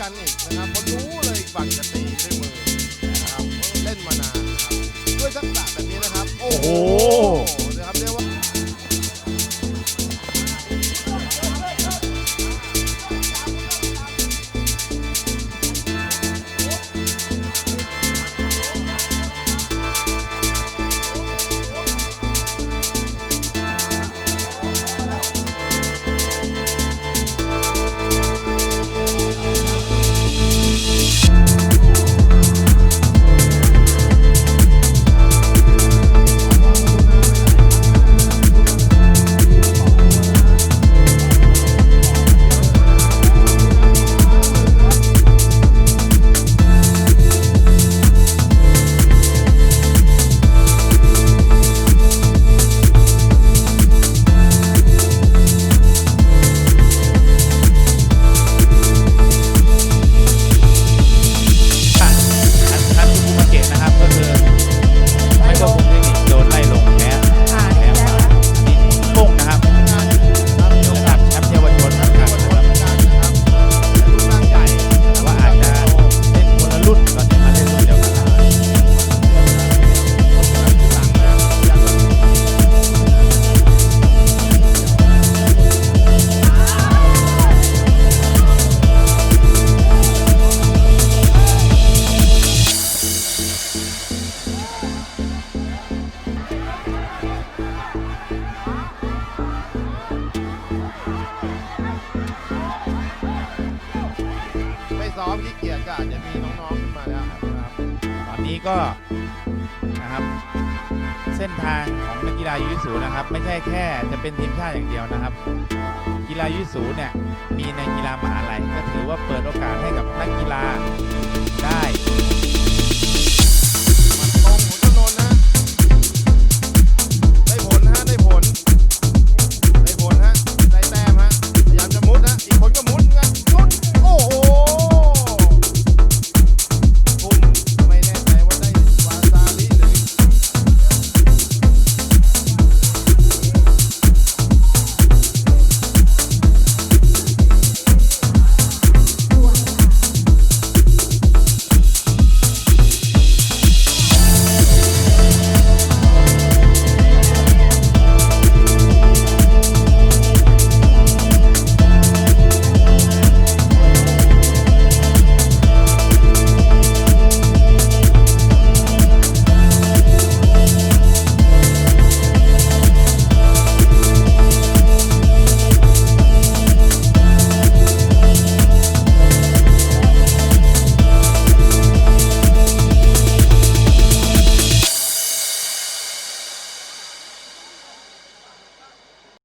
กันอีกนะครับคนรู้เลยฝั่งจะตีด้วยมือ มขี้เกียจก็อาจจะมีน้องๆขึ้นมาแล้วนะครับตอนนี้ก็นะครับ เส้นทางของนักกีฬายูยิสูนะครับ ไม่ใช่แค่จะเป็นทีมชาติอย่างเดียวนะครับ กีฬายูยิสูเนี่ยมีในกีฬามหาลัยก็ถือว่าเปิดโอกาสให้กับนักกีฬา